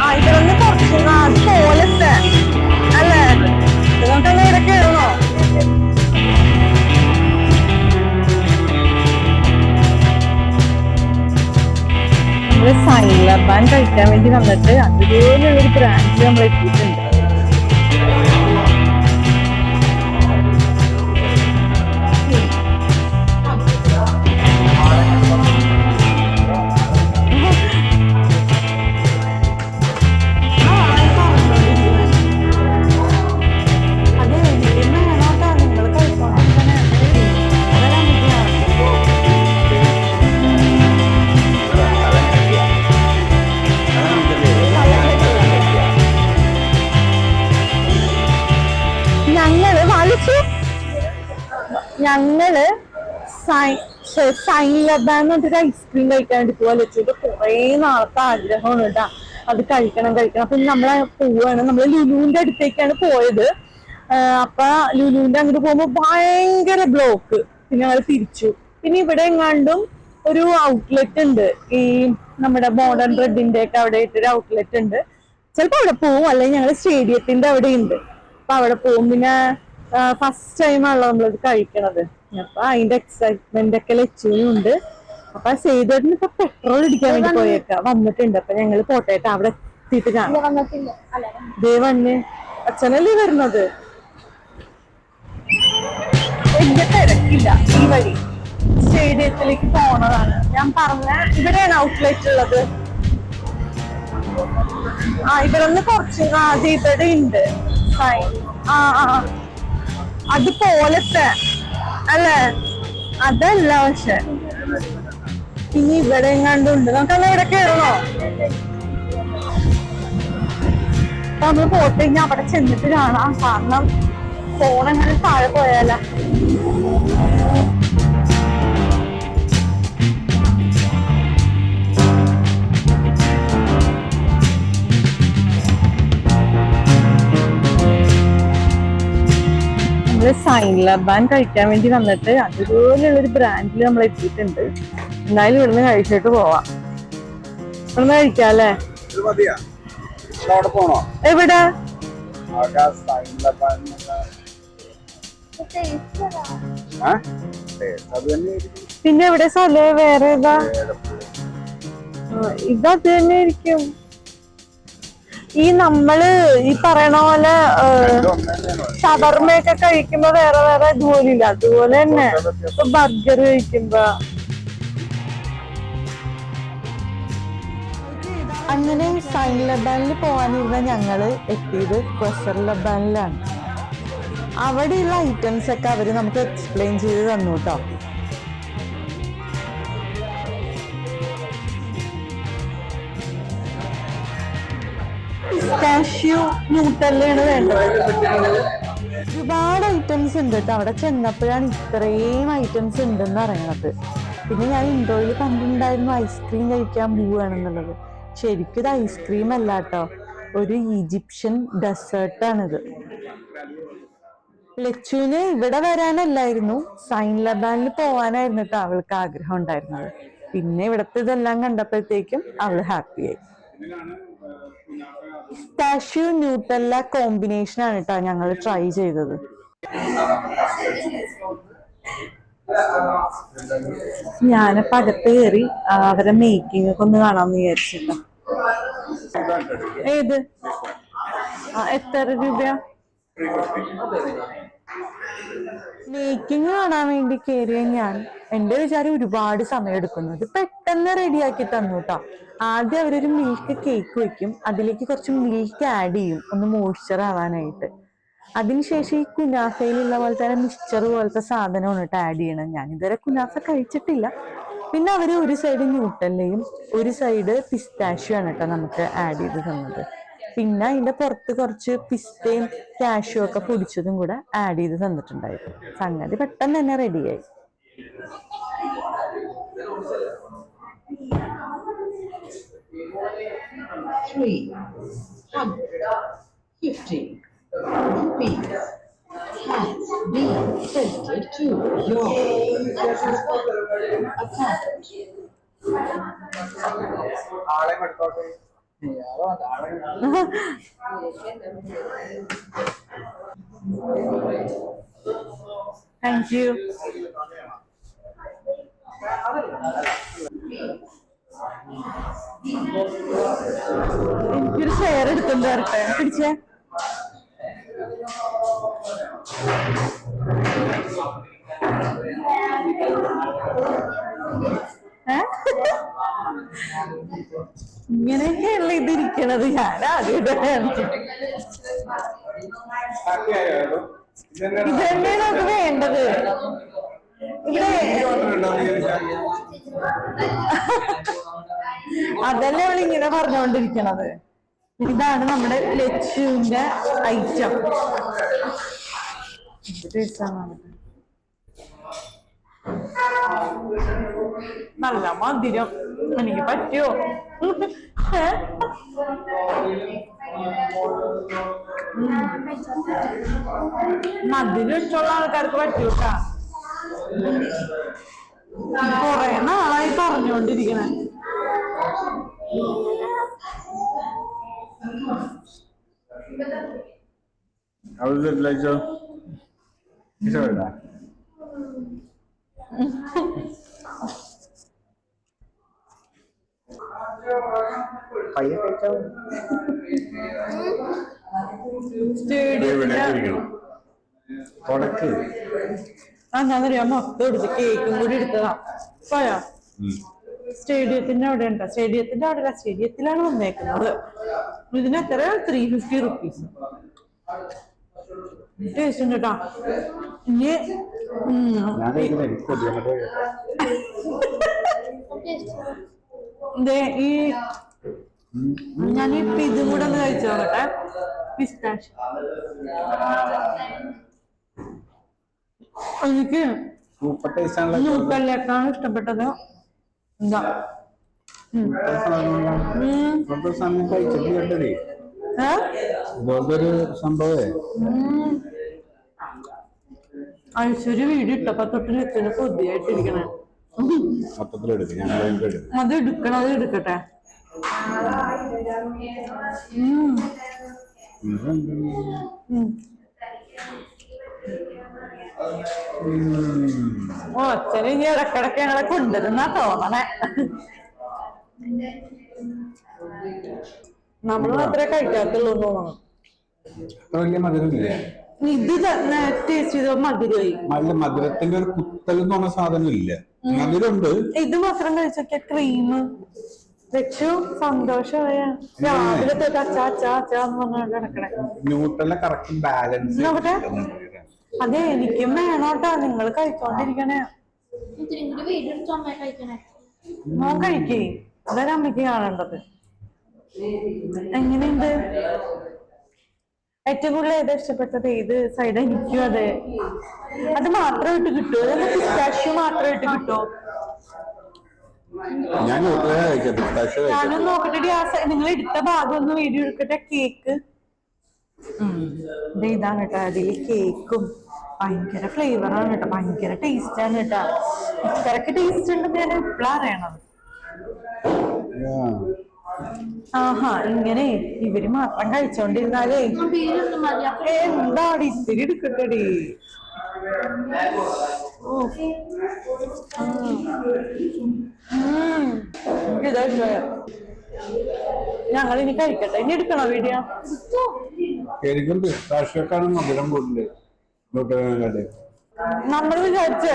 ആ നമ്മൾ സൈലബാൻ കഴിക്കാൻ വേണ്ടി വന്നിട്ട് അതുപോലുള്ളൊരു ഒരു നമ്മൾ എത്തിയിട്ടുണ്ട് സൈൻ പറഞ്ഞിട്ട് ഐസ്ക്രീം കഴിക്കാൻ വേണ്ടി പോവാ. കുറേ നാളത്തെ ആഗ്രഹമാണ് കേട്ടാ. അത് കഴിക്കണം കഴിക്കണം. അപ്പൊ നമ്മളെ പോവാണ്. നമ്മൾ ലുലുവിന്റെ അടുത്തേക്കാണ് പോയത്. അപ്പൊ ലുലുവിന്റെ അങ്ങോട്ട് പോകുമ്പോ ഭയങ്കര ബ്ലോക്ക് പിന്നെ ഞങ്ങൾ തിരിച്ചു. പിന്നെ ഇവിടെ എങ്ങാണ്ടും ഒരു ഔട്ട്ലെറ്റ് ഉണ്ട്. ഈ നമ്മുടെ മോഡേൺ റെഡിന്റെ ഒക്കെ അവിടെ ഒരു ഔട്ട്ലെറ്റ് ഉണ്ട്. ചിലപ്പോ അവിടെ പോവും. അല്ലെങ്കിൽ ഞങ്ങൾ സ്റ്റേഡിയത്തിന്റെ അവിടെ ഉണ്ട് അപ്പൊ അവിടെ പോവും. പിന്നെ ഫസ്റ്റ് ടൈം ആണല്ലോ നമ്മളത് കഴിക്കണത്. അപ്പൊ അതിന്റെ എക്സൈറ്റ്മെന്റ് ഒക്കെ ലച്ചുവിനും ഉണ്ട് അപ്പൊ സേതുവേട്ടന് ഇപ്പൊ പെട്രോൾ അടിക്കാൻ വേണ്ടി പോയേക്ക. വന്നിട്ടുണ്ട്. അപ്പൊ ഞങ്ങൾ പോട്ടേട്ട് അവിടെ എത്തിയിട്ട് കാണാം. ദേ വന്ന്. അച്ഛനല്ലേ വരുന്നത്? എന്റെ തിരക്കില്ല ഈ വഴി. സ്റ്റേഡിയത്തിലേക്ക് പോണതാണ്. ഞാൻ പറഞ്ഞ ഇവിടെയാണ് ഔട്ട്ലെറ്റ് ഉള്ളത്. ആ ഇവിടെ നിന്ന് കുറച്ച് ആ ദീപയുടെ ഉണ്ട്. ആ ആ. അത് പോലത്തെ അല്ലേ? അതല്ല പക്ഷെ. ഇനി ഇവിടെ എങ്ങാണ്ടുണ്ട് നമുക്കന്ന് ഇവിടെ അപ്പൊ നമ്മൾ പോട്ട് കഴിഞ്ഞാൽ അവിടെ ചെന്നിട്ട് കാണാം. കാരണം ഫോൺ അങ്ങനെ താഴെ പോയാല? നമ്മൾ സൈൻ ലബാൻ കഴിക്കാൻ വേണ്ടി വന്നിട്ട് അതുപോലെയുള്ള ഒരു ബ്രാൻഡിൽ നമ്മൾ എത്തിയിട്ടുണ്ട്. എന്തായാലും ഇവിടുന്ന് കഴിച്ചിട്ട് പോവാം. ഇവിടുന്ന് കഴിക്കാം അല്ലേ? ഇത് മതിയാ. ഇത് അവിടെ പോണോ? എവിടെ. പിന്നെ എവിടെ സ്ഥലം? വേറെ ഏതാ. ആ, തന്നെ ആയിരിക്കും. ഈ നമ്മൾ ഈ പറയണ പോലെ ഷവർമയൊക്കെ കഴിക്കുമ്പോ വേറെ വേറെ ജോലിയില്ല. ഇല്ല അതുപോലെ തന്നെ ഇപ്പൊ ബർഗർ കഴിക്കുമ്പോ. അങ്ങനെ സൈൻ ലബാനിൽ പോകാനിരുന്ന ഞങ്ങൾ എത്തിയത് ക്വസർ ലബാനിലാണ്. അവിടെയുള്ള ഐറ്റംസ് ഒക്കെ അവർ നമുക്ക് എക്സ്പ്ലെയിൻ ചെയ്ത് തന്നു കേട്ടോ കാഷ്യൂ ന്യൂട്ടല്ലാണ് വേണ്ടത്. ഒരുപാട് ഐറ്റംസ് ഉണ്ട് കേട്ടോ. അവിടെ ചെന്നപ്പോഴാണ് ഇത്രയും ഐറ്റംസ് ഉണ്ടെന്ന് അറിയണത്. പിന്നെ ഞാൻ ഇൻഡോയിൽ കണ്ടിട്ടുണ്ടായിരുന്നു ഐസ്ക്രീം കഴിക്കാൻ പോവുകയാണെന്നുള്ളത്. ശരിക്കും ഇത് ഐസ്ക്രീം അല്ല കേട്ടോ. ഒരു ഈജിപ്ഷ്യൻ ഡെസേർട്ടാണിത് ലച്ചുവിന് ഇവിടെ വരാനല്ലായിരുന്നു. സൈൻ ലബാനിൽ പോവാനായിരുന്നു കേട്ടോ അവൾക്ക് ആഗ്രഹം ഉണ്ടായിരുന്നത്. പിന്നെ ഇവിടത്തെ ഇതെല്ലാം കണ്ടപ്പോഴത്തേക്കും അവൾ ഹാപ്പിയായി കാഷ്യൂ ന്യൂട്ടല്ല കോമ്പിനേഷൻ ആണ് കേട്ടോ ഞങ്ങൾ ട്രൈ ചെയ്തത്. ഞാനിപ്പോ അകത്ത് കയറി അവരെ മേക്കിംഗ് ഒക്കെ ഒന്ന് കാണാമെന്ന് വിചാരിച്ചില്ല ഏത്? എത്ര രൂപയാ? മേക്കിംഗ് കാണാൻ വേണ്ടി കയറിയ ഞാൻ എന്റെ വിചാരം ഒരുപാട് സമയം എടുക്കുന്നു. ഇത് പെട്ടെന്ന് റെഡിയാക്കി തന്നു കേട്ടോ ആദ്യം അവരൊരു മിൽക്ക് കേക്ക് വെക്കും. അതിലേക്ക് കുറച്ച് മിൽക്ക് ആഡ് ചെയ്യും. ഒന്ന് മോയ്സ്ചർ ആവാനായിട്ട്. അതിനുശേഷം ഈ കുനാഫയിലുള്ള പോലെ തന്നെ മിക്സ്ചർ പോലത്തെ സാധനമാണ് കേട്ടോ ആഡ് ചെയ്യണം ഞാൻ ഇതുവരെ കുനാഫ കഴിച്ചിട്ടില്ല. പിന്നെ അവർ ഒരു സൈഡ് ന്യൂട്ടല്ലയും ഒരു സൈഡ് പിസ്താഷ്യും ആണ് കേട്ടോ നമുക്ക് ആഡ് ചെയ്ത് തന്നത്. പിന്നെ അതിന്റെ പുറത്ത് കുറച്ച് പിസ്തയും കാഷ്യൂ ഒക്കെ പൊടിച്ചതും കൂടെ ആഡ് ചെയ്ത് തന്നിട്ടുണ്ടായിരുന്നു. സംഗതി പെട്ടെന്ന് തന്നെ റെഡിയായി three hundred fifty rupees has been credited to your account. Thank you എനിക്കൊരു ഷെയർ എടുത്തുണ്ട് വരട്ടെ? പിടിച്ചേ. ഇങ്ങനെയൊക്കെയല്ല ഇതിരിക്കണത്? ഞാൻ ആദ്യമായിട്ടാണ് ഇതന്നെ നമുക്ക് വേണ്ടത്. ഇവിടെ അതല്ലേ അവൾ ഇങ്ങനെ പറഞ്ഞുകൊണ്ടിരിക്കണത് ഇതാണ് നമ്മുടെ ലച്ചുവിന്റെ ഐറ്റം. നല്ല മധുരം. എനിക്ക് പറ്റുമോ ഇഷ്ടമുള്ള ആൾക്കാർക്ക് പറ്റൂട്ടാ. കൊറേ നാളായി പറഞ്ഞുകൊണ്ടിരിക്കണ How is it? ഇഷ്ടപ്പെട്ടാ പയ്യെ കഴിച്ചോ അറിയാം മൊത്തം എടുത്ത് കേക്കും കൂടി എടുത്തതാ. പോയാ? സ്റ്റേഡിയത്തിന്റെ അവിടെ ഉണ്ടോ. സ്റ്റേഡിയത്തിന്റെ അവിടെ സ്റ്റേഡിയത്തിലാണ് വന്നേക്കുന്നത്. ഇതിന് എത്ര? ത്രീ ഫിഫ്റ്റി റുപ്പീസ് ടേസ്റ്റ് ഉണ്ട് കേട്ടോ ഇനി ഈ ഞാൻ ഇപ്പൊ ഇതും കൂടെ ഒന്ന് കഴിച്ചു നോക്കട്ടെ. പിസ്താഷ് എനിക്ക് നൂക്കല്ലേക്കാണ് ഇഷ്ടപ്പെട്ടത് എന്താ. ഐശ്വര്യ വീട് ഇട്ടപ്പോ തൊട്ട് വെച്ചിട്ട് കൊതിയായിട്ടിരിക്കണേ അത് എടുക്കണം അത് എടുക്കട്ടെ. ഓ അച്ഛനെ ഇനി ഇടക്കിടക്ക് ഞങ്ങളെ കൊണ്ടുവരുന്നാ തോന്നണേ. നമ്മൾ മാത്രമേ കഴിക്കാത്തുള്ളൂ തോന്നണം. വലിയ മധുരമില്ല? ഇത് ടേസ്റ്റ് ചെയ്ത മധുരമായി. നല്ല മധുരത്തിന്റെ ഒരു കുത്തൽ എന്ന് പറഞ്ഞ സാധനം ഇല്ല മധുരമുണ്ട്. ഇത് മാത്രം കഴിച്ചൊക്കെ ക്രീം വെച്ചു. സന്തോഷമായ രാവിലെ തൊട്ട് അച്ചാ അച്ചാ അച്ചാ എന്ന് പറഞ്ഞുകൊണ്ട് കിടക്കണേ. ന്യൂട്രലിലെ കറക്റ്റ് ബാലൻസ് നോക്കട്ടെ. അതെ എനിക്കും വേണോട്ടാ. നിങ്ങൾ കഴിച്ചോണ്ടിരിക്കണേ. മോൻ കഴിക്കേ. അതൊരു അമ്മയ്ക്ക് കാണേണ്ടത്? എങ്ങനെയുണ്ട്? ഏറ്റവും കൂടുതൽ ഏതാ ഇഷ്ടപ്പെട്ടത്? ഏത് സൈഡ് എനിക്കും അതെ? അത് മാത്രമായിട്ട് കിട്ടുമോ പിസ്റ്റാഷ്യൂ മാത്രമായിട്ട് കിട്ടുമോ ഞാൻ ഞാനൊന്ന് നോക്കട്ടെ നിങ്ങൾ എടുത്ത ഭാഗം ഒന്ന് വീഡിയോ എടുക്കട്ടെ കേക്ക് ഇതാണ് കേട്ടോ അതിൽ കേക്കും ഭയങ്കര ഫ്ലേവറാണ് കേട്ടോ ഭയങ്കര ടേസ്റ്റ് ആണ് കേട്ടോ. ഇത്രക്ക് ടേസ്റ്റ് ഉണ്ടെന്ന് ഞാൻ എപ്പോഴാ അറിയണത്? ആഹാ ഇങ്ങനെ ഇവർ മാത്രം കഴിച്ചോണ്ടിരുന്നാലേ. എന്താണ് ഇത്തിരി എടുക്കട്ടെടി. ഓ. ഇതാ? ഞങ്ങളിനി കഴിക്കട്ടെ ഇനി എടുക്കണോ വീഡിയോ ന്യൂട്രലിനെ നമ്മൾ വിചാരിച്ചേ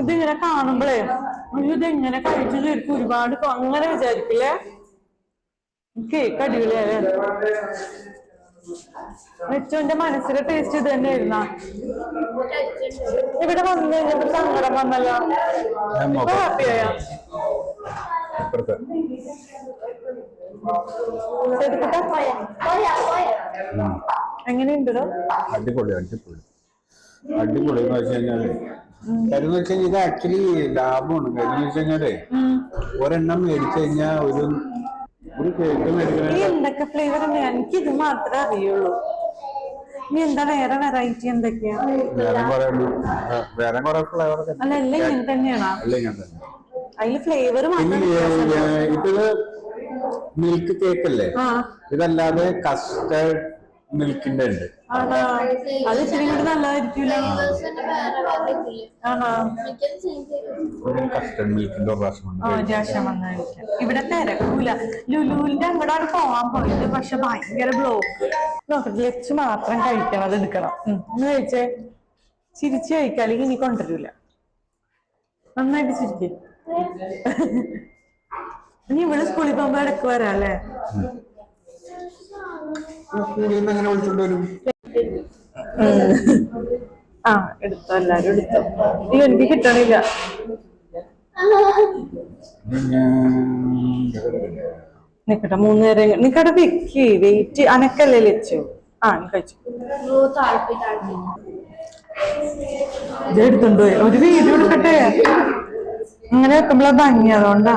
ഇതിങ്ങനെ കാണുമ്പോഴേ ഇത് കഴിച്ചു തീർക്കും ഒരുപാട് അങ്ങനെ വിചാരിക്കില്ലേ? കേക്ക് അടിപൊളിയാലേ വെച്ചോന്റെ മനസ്സിലെ ടേസ്റ്റ് ഇത് തന്നെയായിരുന്ന? ഇവിടെ വന്നു കഴിഞ്ഞപ്പോ സങ്കടം വന്നല്ലോ. ഇപ്പൊ ഹാപ്പിയായ. എങ്ങനെയുണ്ടോ അടിപൊളി അടിപൊളി. അടിപൊളി എന്ന് വെച്ച് കഴിഞ്ഞാൽ കാര്യം എന്ന് വെച്ച് കഴിഞ്ഞാൽ ഇത് ആക്ച്വലി ലാഭമാണ്. കാര്യം എന്ന് വെച്ച് കഴിഞ്ഞാലേ ഒരെണ്ണം മേടിച്ചു കഴിഞ്ഞാൽ ഒരു എന്തൊക്കെ ഫ്ലേവർ എനിക്ക് ഇത് മാത്രമേ അറിയുള്ളൂ. ഇനി എന്താ വേറെ വെറൈറ്റി എന്തൊക്കെയാ? അല്ല എല്ലാം ഇങ്ങനെ തന്നെയാണോ? അതിൽ ഫ്ലേവർ മാത്രം ഇതിൽ മിൽക്ക് കേക്ക് അല്ലേ? ഇതല്ലാതെ കസ്റ്റർഡ് മിൽക്കിന്റെ ഉണ്ട് അത് ഇച്ചിരി കൂടി ഒരു കസ്റ്റർഡ് മിൽക്കിന്റെ ഒരു പ്രാവശ്യം ഇവിടെ തിരക്കൂല. ലുലുവിന്റെ അങ്ങോട്ടാണ് പോവാൻ പോയത് പക്ഷെ ഭയങ്കര ബ്ലോക്ക് നോക്കട്ടെ ലച്ച് മാത്രം കഴിക്കണം അത് എടുക്കണം. എന്ന് കഴിച്ചേ. ചിരിച്ച് കഴിക്കാം അല്ലെങ്കിൽ ഇനി കൊണ്ടുവരൂല. നന്നായിട്ട് ചിരിക്കേ. ഇനി ഇവിടെ സ്കൂളിൽ പോകുമ്പോ ഇടയ്ക്ക് വരാം അല്ലേ? സ്കൂളിൽ നിന്ന് എങ്ങനെ വിളിച്ചോണ്ട് വരും. ആ എടുത്തോ എല്ലാരും എടുത്തോ. അയ്യോ എനിക്ക് കിട്ടണില്ല. നിക്കട്ടെ മൂന്ന് നേരം നിക്കടെ വെക്ക് വെയിറ്റ് അനക്കല്ലേ ലച്ചു? ആ കഴിച്ചു. ഇത് എടുത്തുണ്ടോ ഒരു വീഡിയോ എടുക്കട്ടെ ഇങ്ങനെ വെക്കുമ്പോഴാ ഭംഗി അതുകൊണ്ടാ.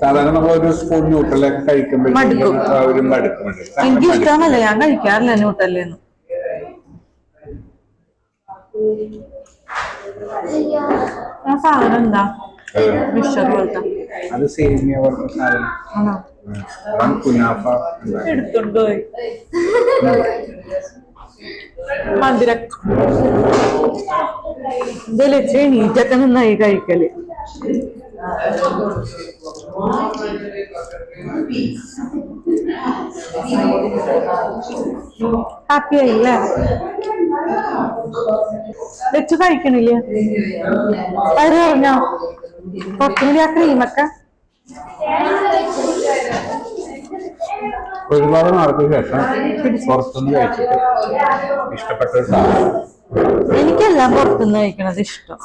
സാധാരണ നമ്മൾ ഒരു സ്പൂൺ ന്യൂട്രലൊക്കെ ഒരു മടുക്കുന്നുണ്ട് എനിക്ക് ഇഷ്ടമാണല്ലോ ഞാൻ കഴിക്കാറില്ല ന്യൂട്ടല്ലേന്ന് ആ സാധനം എന്താ? മിക്സർ പോലത്തെ. അത് സേമിയ പോലത്തെ സാധനം. ആണോ? അതാണ് കുനാഫ ഉണ്ടാക്കുന്നത്. എടുത്തോണ്ട് പോയി. മധുര. ഇത് എണീറ്റൊക്കെ നന്നായി കഴിക്കൽ. ഹാപ്പി ആയില്ലേ വെച്ച് കഴിക്കണില്ലേ? വയറ് പറഞ്ഞോ? കുറച്ചുകൂടി ആ ക്രീമൊക്കെ. ഒരുപാട് നാൾക്ക് ശേഷം പുറത്തുനിന്ന് കഴിച്ചിട്ട് ഇഷ്ടപ്പെട്ട ഒരു സാധനം. എനിക്കെല്ലാം പുറത്തുനിന്ന് കഴിക്കണത് ഇഷ്ടം.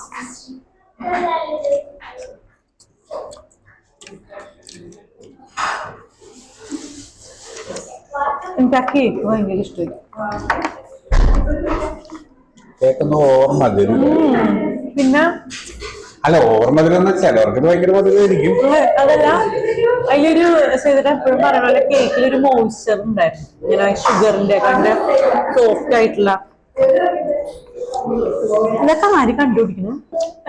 എനിക്ക് ആ കേക്ക് ഭയങ്കര ഇഷ്ടമായി മധുരം പിന്നെ? അല്ല ഓവർ മധുരം എന്ന് ചിലവർക്ക് ഭയങ്കര മധുരമായിരിക്കും അതല്ല അതിലൊരു ചെയ്തിട്ട് എപ്പോഴും പറയുന്ന പോലെ കേക്കിൽ ഒരു മോയ്സ്ചർ ഉണ്ടായിരുന്നു. ഇങ്ങനെ ഷുഗറിന്റെ കണ്ട് സോഫ്റ്റ് ആയിട്ടുള്ള. ഇതൊക്കെ ആര് കണ്ടുപിടിക്കുന്നു?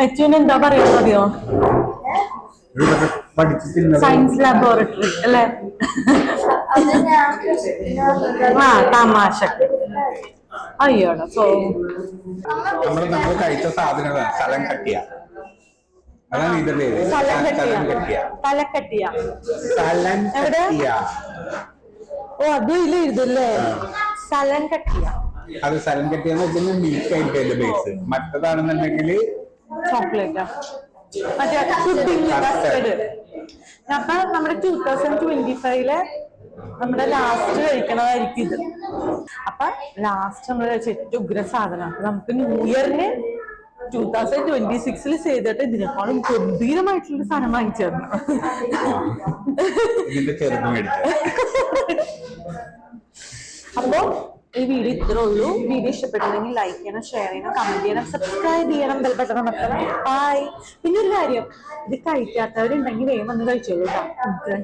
അച്ഛന് എന്താ പറയുന്നത് അറിയോ? സയൻസ് ലബോറട്ടറി അല്ലേ? ആ തമാശക്ക്. അയ്യോടാ സോ നമ്മൾ നമ്മൾ കഴിച്ച സാധനമാണ്. സ്ഥലം കട്ടിയ. അതാണ് ഇതിന്റെ പേര്. സ്ഥലം സ്ഥലം കെട്ടിയ. കട്ടിയ. തലക്കട്ടിയ സ്ഥലം കട്ടിയ. ഓ അത് ഇതിൽ എഴുതല്ലേ? സ്ഥലം കട്ടിയ. അത് സ്ഥലം കട്ടിയെന്ന് വെച്ചാൽ മിൽക്ക് ആയിരിക്കും അതിന്റെ ബേസ് മറ്റതാണെന്നുണ്ടെങ്കിൽ ചോക്ലേറ്റാ മറ്റേ പുഡിംഗ് കസ്റ്റഡ് അപ്പൊ നമ്മുടെ ടൂ തൗസൻഡ് ട്വന്റി ഫൈവിൽ നമ്മുടെ ലാസ്റ്റ് കഴിക്കണതായിരിക്കും ഇത്. അപ്പൊ ലാസ്റ്റ് നമ്മൾ കഴിച്ച ഏറ്റവും ഉഗ്ര സാധനം. അപ്പൊ നമുക്ക് ന്യൂ ഇയറിന് ടൂ തൗസൻഡ് ട്വന്റി സിക്സിൽ ചെയ്തിട്ട് ഇതിനേക്കാളും ഗംഭീരമായിട്ടുള്ള സാധനം വാങ്ങിച്ചു തരണം അപ്പോ ഈ വീഡിയോ ഇത്രേ ഉള്ളൂ. വീഡിയോ ഇഷ്ടപ്പെട്ടില്ലെങ്കിൽ ലൈക്ക് ചെയ്യണം ഷെയർ ചെയ്യണം കമന്റ് ചെയ്യണം സബ്സ്ക്രൈബ് ചെയ്യണം ബെൽ ബട്ടൺ അമർത്തണം. ബൈ പിന്നെ ഒരു കാര്യം ഇത് കഴിക്കാത്തവരുണ്ടെങ്കിൽ വേഗം വന്ന് കഴിച്ചോളൂ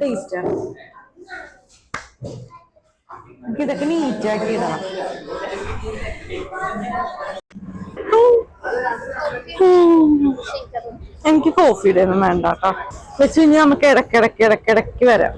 ടേസ്റ്റ് ആണ്. എനിക്ക് ഇതൊക്കെ നീറ്റ് ആക്കി ഇടണം. എനിക്ക് കോഫിയുടെ ഒന്നും വേണ്ട കേട്ടോ വെച്ച് കഴിഞ്ഞാൽ നമുക്ക് ഇടയ്ക്കിടയ്ക്ക് ഇടയ്ക്കിടയ്ക്ക് വരാം.